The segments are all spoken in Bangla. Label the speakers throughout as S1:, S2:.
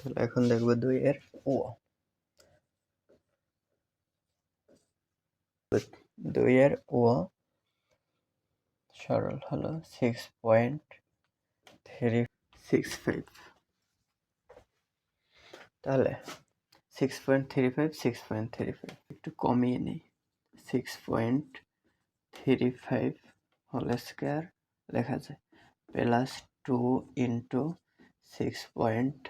S1: তাহলে এখন দেখব দুই এর ও। দুই এর ও সরল হলো six point three six five তাহলে six point three five six point three five একটু কমিয়ে নিই। Six point three five whole square লেখা যায় plus two into six point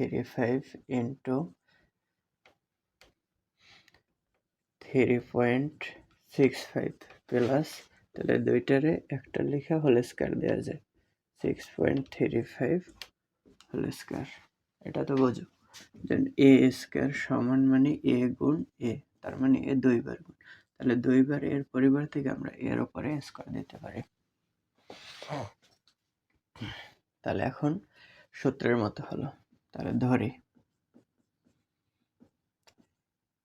S1: three five into three point six five plus তাহলে দুইটারে একটা লেখা হোল স্কোয়ার দেওয়া যায়। Six point three five whole square এটা তো বোঝো। দেন এ স্কোয়ার সমান মানে এ গুণ এ তার মানে এ দুইবার গুণ। তাহলে দুইবার এর পরিবার থেকে আমরা এর উপরে স্কোয়ার দিতে পারি। তাহলে এখন সূত্রের মতো হলো। তাহলে ধরি।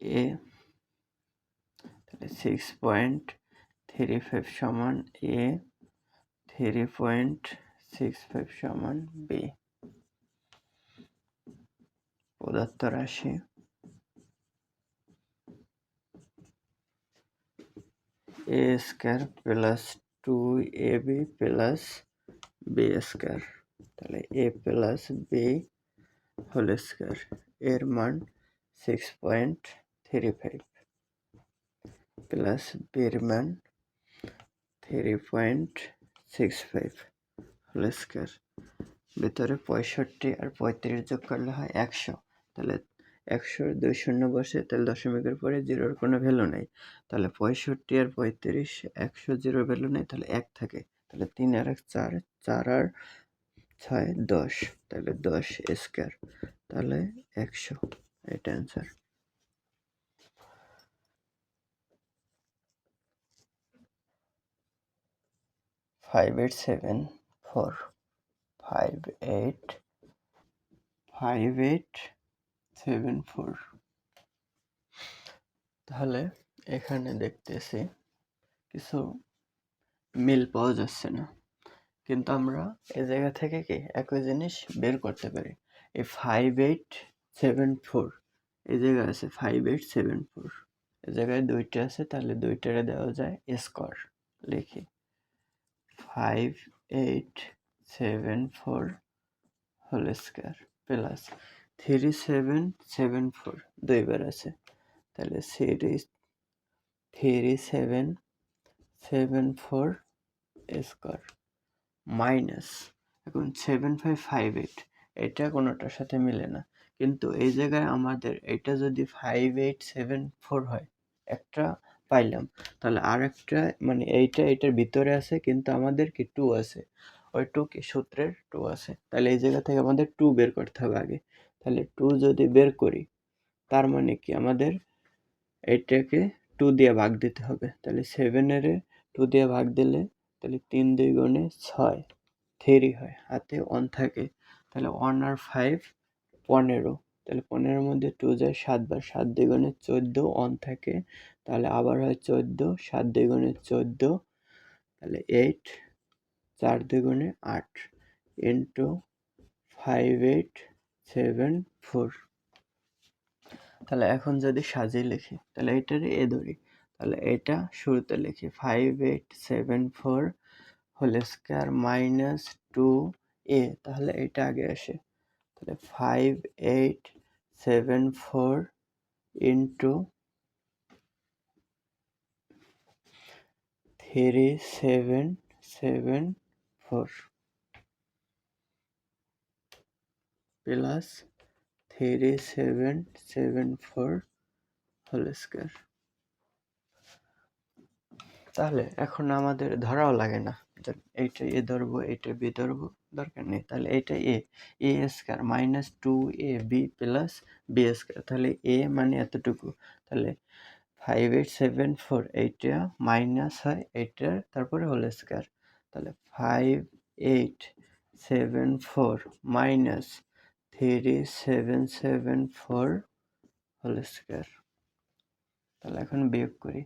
S1: এ তাহলে সিক্স পয়েন্ট থ্রি ফাইভ সমান A three point six five সমান বি প্রদত্ত রাশি। A square plus two A B plus B square তাহলে A plus B whole square এর মান six point three five plus বির মান three point six five whole square ভিতরে পঁয়ষট্টি আর পঁয়ত্রিশ যোগ করলে হয় একশো। তাহলে একশোর দুই শূন্য বসে, তাহলে দশমিকের পরে জিরোর কোনো ভ্যালু নেই। তাহলে পঁয়ষট্টি আর পঁয়ত্রিশ, একশো জিরো ভ্যালু নেই, তাহলে এক থাকে। তাহলে তিন আর এক চার চার আর ছয়, দশ। তাহলে দশ স্কোয়ার। তাহলে একশো। এটা answer five eight seven four five eight five eight seven four তাহলে এখানে দেখতেছি কিছু মিল পাওয়া যাচ্ছে না। কিন্তু আমরা এ জায়গা থেকে কি একই জিনিস বের করতে পারি? এই ফাইভ এইট সেভেন ফোর এই জায়গায় আছে ফাইভ এইট সেভেন ফোর এ জায়গায় দুইটা আছে, তাহলে দুইটারে দেওয়া যায় স্কোয়ার লিখি। Five eight seven four whole square plus three seven seven four দুইবার আছে। তাহলে series three seven seven four square minus, এখন সেভেন ফাইভ ফাইভ এইট, এটা কোনোটার সাথে মিলে না। কিন্তু এই জায়গায় আমাদের এটা যদি ফাইভ এইট সেভেন ফোর হয়, একটা পাইলাম, তাহলে আর একটা মানে এইটা এটার ভিতরে আছে, কিন্তু আমাদের কি টু আছে। ওই টু কি সূত্রের টু আছে। তাহলে এই জায়গা থেকে আমাদের টু বের করতে হবে আগে। তাহলে টু যদি বের করি, তার মানে কি আমাদের এইটাকে টু দিয়ে ভাগ দিতে হবে। তাহলে সেভেনের টু দিয়ে ভাগ দিলে তাহলে তিন দুই গুণে ছয় থ্রি হয়। হাতে ওয়ান থাকে, তাহলে ওয়ান আর ফাইভ পনেরো, তাহলে পনেরোর মধ্যে টু যায় সাতবার সাত দ্বিগুণে চোদ্দ ওয়ান থাকে, তাহলে আবার হয় চোদ্দ, সাত দ্বিগুণে চোদ্দ, তাহলে এইট চার দ্বিগুণে আট into five eight seven four তাহলে এখন যদি সাজিয়ে লিখি, তাহলে এটার এ ধরি। তাহলে এটা শুরুতে লিখি five eight seven four whole square minus two A তাহলে এটা আগে আসে। তাহলে five eight seven four into three seven seven four plus three seven seven four whole square তাহলে এখন আমাদের ধরাও লাগে না। এইটা এ ধরবো, এইটা বি ধরবো, দরকার নেই। তাহলে এইটা A A square minus two A B plus B square. তাহলে এ মানে এতটুকু। তাহলে ফাইভ এইট সেভেন ফোর এইটা মাইনাস হয় এইটার, তারপরে হোল স্কোয়ার। তাহলে five eight seven four minus three seven seven four whole square. তাহলে এখন বিয়োগ করি।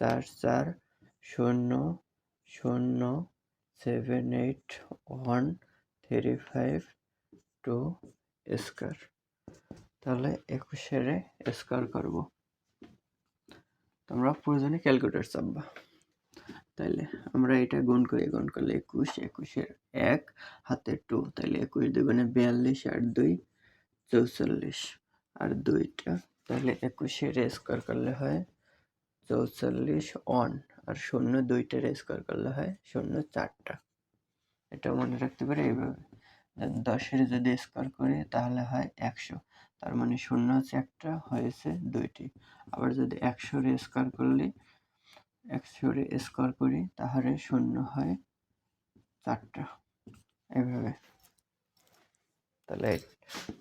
S1: চার চার শূন্য শূন্য seven eight one three five two square তাহলে একুশের স্কোয়ার করব। তোমরা প্রয়োজনে ক্যালকুলেটর চাপবা। তাইলে আমরা এটা গুণ করি, গুণ করলে একুশ, একুশের এক, হাতে টু তাইলে একুশ দুগুণে বিয়াল্লিশ আর দুই, চৌচল্লিশ। আর দুইটা তাহলে একুশের স্কোয়ার করলে হয় চৌচল্লিশ অন আর শূন্য দুইটার স্কোয়ার করলে হয় শূন্য চারটা। এটা মনে রাখতে পারে এইভাবে। দশের যদি স্কোয়ার করি তাহলে হয় একশো। তার মানে শূন্য হচ্ছে একটা, হয়েছে দুইটি। আবার যদি একশোর স্কোয়ার করলে একশোর স্কোয়ার করি তাহলে শূন্য হয় চারটা। এভাবে তাহলে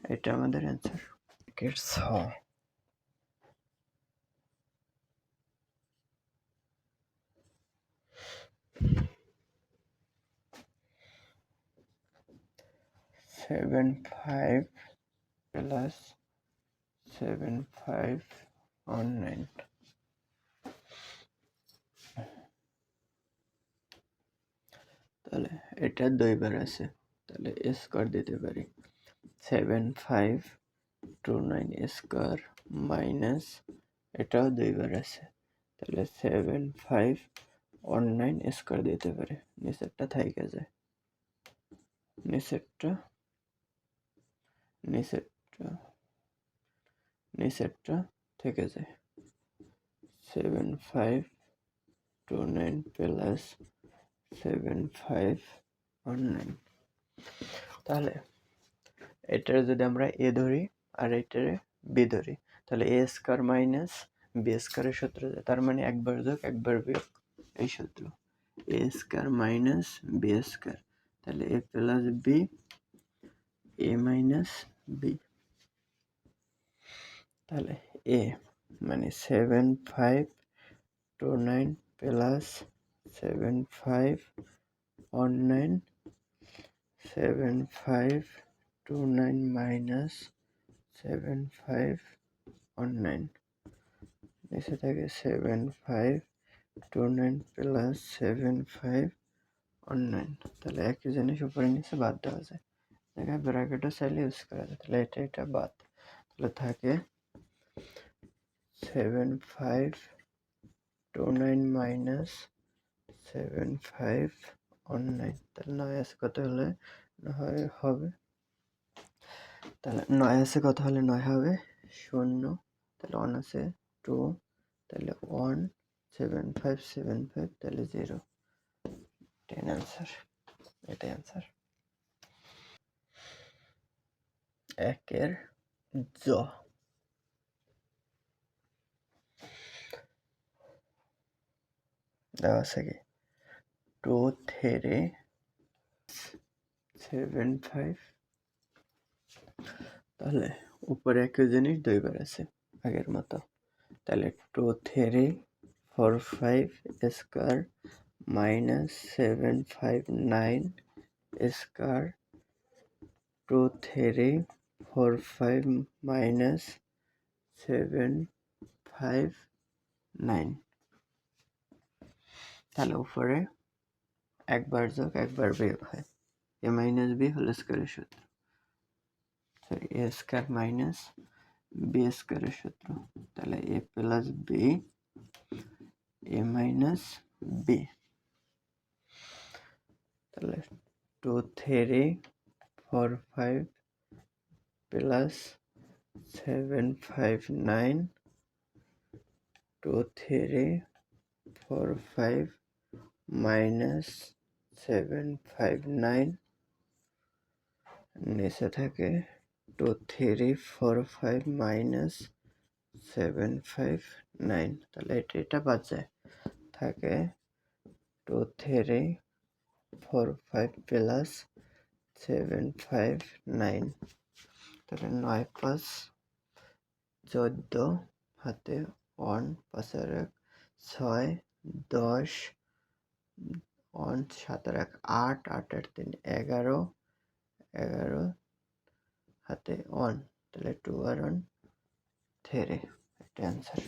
S1: এটা আমাদের অ্যান্সার ছ seven five plus seven five one nine তাহলে এটা দুইবার আছে, তাহলে স্কোয়ার দিতে পারি। Seven five two nine square minus এটাও দুইবার আছে। তাহলে seven five one nine square দিতে পারে। নিচেরটা থাইকে যায়। নিচেরটা নিচেরটা নিচেরটা থেকে যায় seven five two nine plus seven five one nine তাহলে এটার যদি আমরা এ ধরি আর এটারে বি ধরি, তাহলে এ স্কোয়ার মাইনাস বি স্কোয়ারের সূত্র, তার মানে একবার যোগ, একবার বিয়োগ, এই সূত্র। A square minus B square, তাহলে A plus B, A minus B তাহলে এ মানে seven five two nine plus seven five one nine seven five two nine minus seven five one nine নিচে থাকে seven five two nine plus seven five one nine তাহলে একই জিনিস উপরে নিচে বাদ দেওয়া যায়। জায়গায় ব্র্যাকেটও চাইলে ইউজ করা যায়। তাহলে এটা এটা বাদ। তাহলে থাকে seven five two nine minus seven five one nine. তাহলে নয় আছে কত হলে? নয় হবে। তাহলে নয় আছে কত হলে? নয় হবে। শূন্য। তাহলে ওয়ান আছে টু। তাহলে one, seven five seven five, তাহলে জিরো। টেন অ্যান্সার এটাই অ্যান্সার একের জ দেওয়া আছে কি টু থ্রি সেভেন ফাইভ তাহলে উপরে একই জিনিস দুইবার আছে আগের মতো তাহলে two three four five square minus seven five nine square two three four five minus seven five nine তাহলে উপরে একবার যোগ একবার বিয়োগ হয় এ মাইনাস বি হোল স্কোয়ারের সূত্র sorry A square minus B স্কোয়ারের সূত্র তাহলে A plus B A minus B তাহলে two three four five plus seven five nine two three four five minus seven five nine নিচে থাকে two three four five minus seven five nine তাহলে এটা এটা বাদ থাকে two three four five plus seven five nine তাহলে নয় পাঁচ চোদ্দ হাতে ওয়ান পাঁচের এক, ছয়, দশ ওয়ান সাতের এক, আট, আটের তিন, এগারো এগারো হাতে ওয়ান তাহলে টু আর ওয়ান থেরে এটা অ্যান্সার